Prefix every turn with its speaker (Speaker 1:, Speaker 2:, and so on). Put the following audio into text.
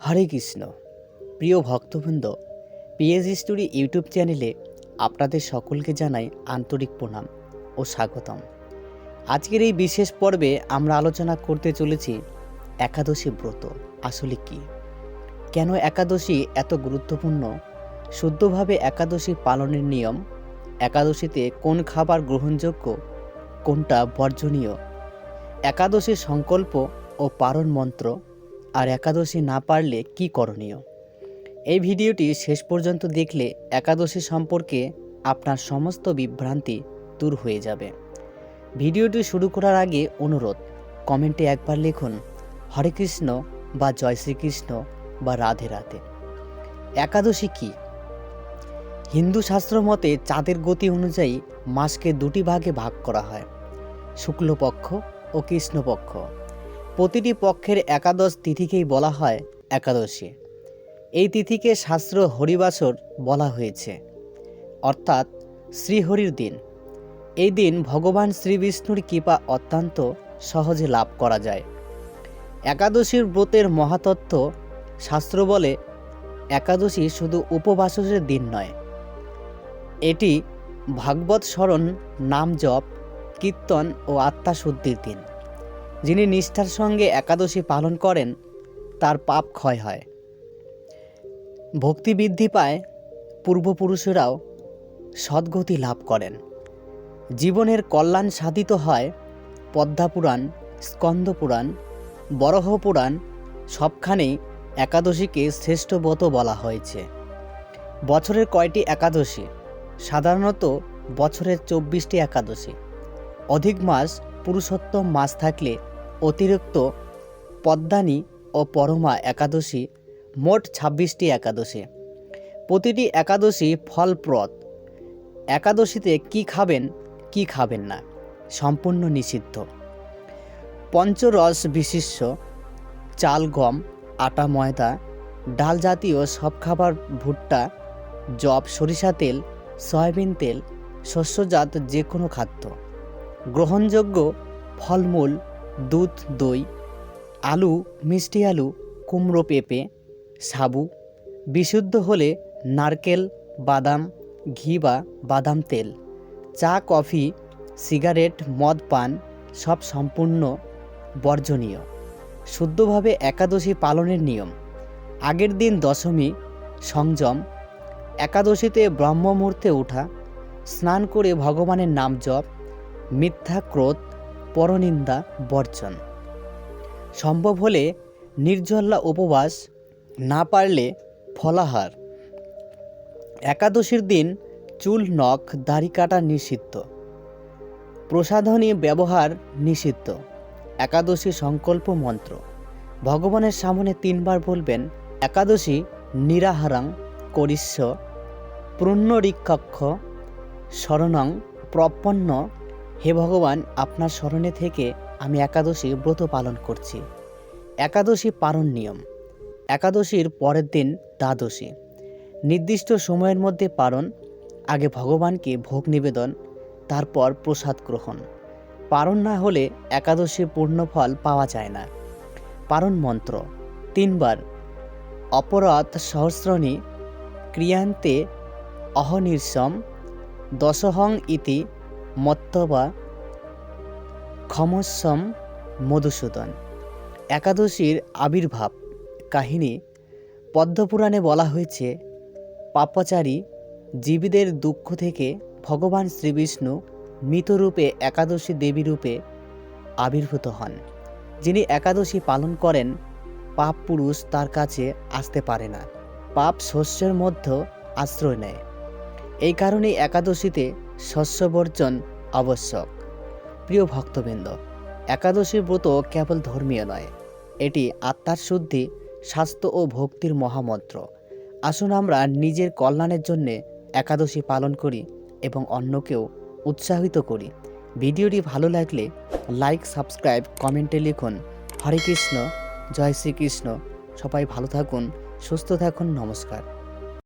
Speaker 1: হরে কৃষ্ণ। প্রিয় ভক্তবৃন্দ PS story YouTube চ্যানেলে আপনাদের সকলকে জানাই আন্তরিক প্রণাম ও স্বাগতম। আজকের এই বিশেষ পর্বে আমরা আলোচনা করতে চলেছি একাদশী ব্রত, আসলে কি? কেন একাদশী এত গুরুত্বপূর্ণ? শুদ্ধভাবে একাদশী পালনের নিয়ম, একাদশীতে কোন খাবার গ্রহণযোগ্য, কোনটা বর্জনীয়? একাদশীর সংকল্প ও পারণ মন্ত্র আর একাদশী না পারলে কি করণীয়? এই ভিডিওটি শেষ পর্যন্ত দেখলে একাদশী সম্পর্কে আপনার সমস্ত বিভ্রান্তি দূর হয়ে যাবে। ভিডিওটি শুরু করার আগে অনুরোধ, কমেন্টে একবার লিখুন, হরে কৃষ্ণ বা জয় শ্রীকৃষ্ণ বা রাধে রাধে। একাদশী কি? হিন্দু শাস্ত্র মতে চাঁদের গতি অনুযায়ী মাসকে দুটি ভাগে ভাগ করা হয়, শুক্লপক্ষ ও কৃষ্ণপক্ষ। প্রতিটি পক্ষের একাদশ তিথিকেই বলা হয় একাদশী। এই তিথিকে শাস্ত্র হরিবাসর বলা হয়েছে। অর্থাৎ শ্রীহরির দিন। এই দিন ভগবান শ্রীবিষ্ণুর কৃপা অত্যন্ত সহজে লাভ করা যায়। একাদশীর ব্রতের মহাতত্ত্ব শাস্ত্র বলে, একাদশী শুধু উপবাসের দিন নয়। এটি ভাগবত স্মরণ, নাম জপ, কীর্তন ও আত্মাশুদ্ধির দিন। যিনি নিষ্ঠার সঙ্গে একাদশী পালন করেন, তার পাপ ক্ষয় হয়। ভক্তি বৃদ্ধি পায়, পূর্বপুরুষেরাও সদ্গতি লাভ করেন। জীবনের কল্যাণ সাধিত হয়, পদ্মাপুরাণ, স্কন্দপুরাণ বরহ পুরাণ সবখানেই একাদশীকে শ্রেষ্ঠ ব্রত বলা হয়েছে। বছরের কয়টি একাদশী? সাধারণত বছরের চব্বিশটি একাদশী। অধিক মাস পুরুষোত্তম মাস থাকলে অতিরিক্ত পদ্মানি ও পরমা একাদশী মোট ছাব্বিশটি একাদশী। প্রতিটি একাদশী ফলপ্রদ। একাদশীতে কি খাবেন কি খাবেন না, সম্পূর্ণ নিষিদ্ধ। পঞ্চরস বিশিষ্ট চাল, গম, আটা, ময়দা, ডাল জাতীয় সব খাবার, ভুট্টা জব সরিষা তেল, সয়াবিন তেল, শস্যজাত যে কোনো খাদ্য। গ্রহণযোগ্য ফলমূল দুধ, দই, আলু, মিষ্টি আলু, কুমড়ো পেঁপে, সাবু, বিশুদ্ধ হলে নারকেল, বাদাম, ঘি বা বাদাম তেল, চা, কফি, সিগারেট, মদ, পান, সব সম্পূর্ণ বর্জনীয়। শুদ্ধভাবে একাদশী পালনের নিয়ম। আগের দিন দশমী, সংযম, একাদশীতে ব্রহ্ম মুহূর্তে ওঠা, স্নান করে ভগবানের নাম জপ, মিথ্যা ক্রোধ পরনিন্দা বর্জন। সম্ভব হলে নির্জল্লা উপবাস না পারলে ফলাহার। একাদশীর দিন চুল, নখ, দাড়ি কাটা নিষিদ্ধ। প্রসাধনী ব্যবহার নিষিদ্ধ। একাদশী সংকল্প মন্ত্র। ভগবানের সামনে তিনবার বলবেন, একাদশী নিরাহারাং, করিষ্য পুণ্যরিক্ষক্ষ শরণং, প্রপন্ন হে ভগবান, আপনার স্মরণে থেকে আমি একাদশী ব্রত পালন করছি। একাদশী পালন নিয়ম। একাদশীর পরের দিন দ্বাদশী। নির্দিষ্ট সময়ের মধ্যে পালন, আগে ভগবানকে ভোগ নিবেদন, তারপর প্রসাদ গ্রহণ। পারণ না হলে একাদশী পূর্ণ ফল পাওয়া যায় না। পারণ মন্ত্র। তিনবার। অপরাধ সহস্রণী ক্রিয়ান্তে অহনির্সম দশহং ইতি মত্তবা ক্ষমস্যম মধুসূদন। একাদশীর আবির্ভাব কাহিনী পদ্মপুরাণে বলা হয়েছে, পাপাচারী জীবীদের দুঃখ থেকে ভগবান শ্রীবিষ্ণু মৃতরূপে একাদশী দেবী রূপে আবির্ভূত হন। যিনি একাদশী পালন করেন, পাপ পুরুষ তার কাছে আসতে পারে না। পাপ শস্যের মধ্যে আশ্রয় নেয়। এই কারণেই একাদশীতে শস্য বর্জন আবশ্যক। প্রিয় ভক্তবৃন্দ একাদশী ব্রত কেবল ধর্মীয় নয়, এটি আত্মার শুদ্ধি, স্বাস্থ্য ও ভক্তির মহামন্ত্র। আসুন আমরা নিজের কল্যাণের জন্যে একাদশী পালন করি এবং অন্যকেও উৎসাহিত করি। ভিডিওটি ভালো লাগলে লাইক, সাবস্ক্রাইব, কমেন্টে লিখুন, হরে কৃষ্ণ, জয় শ্রীকৃষ্ণ। সবাই ভালো থাকুন, সুস্থ থাকুন, নমস্কার।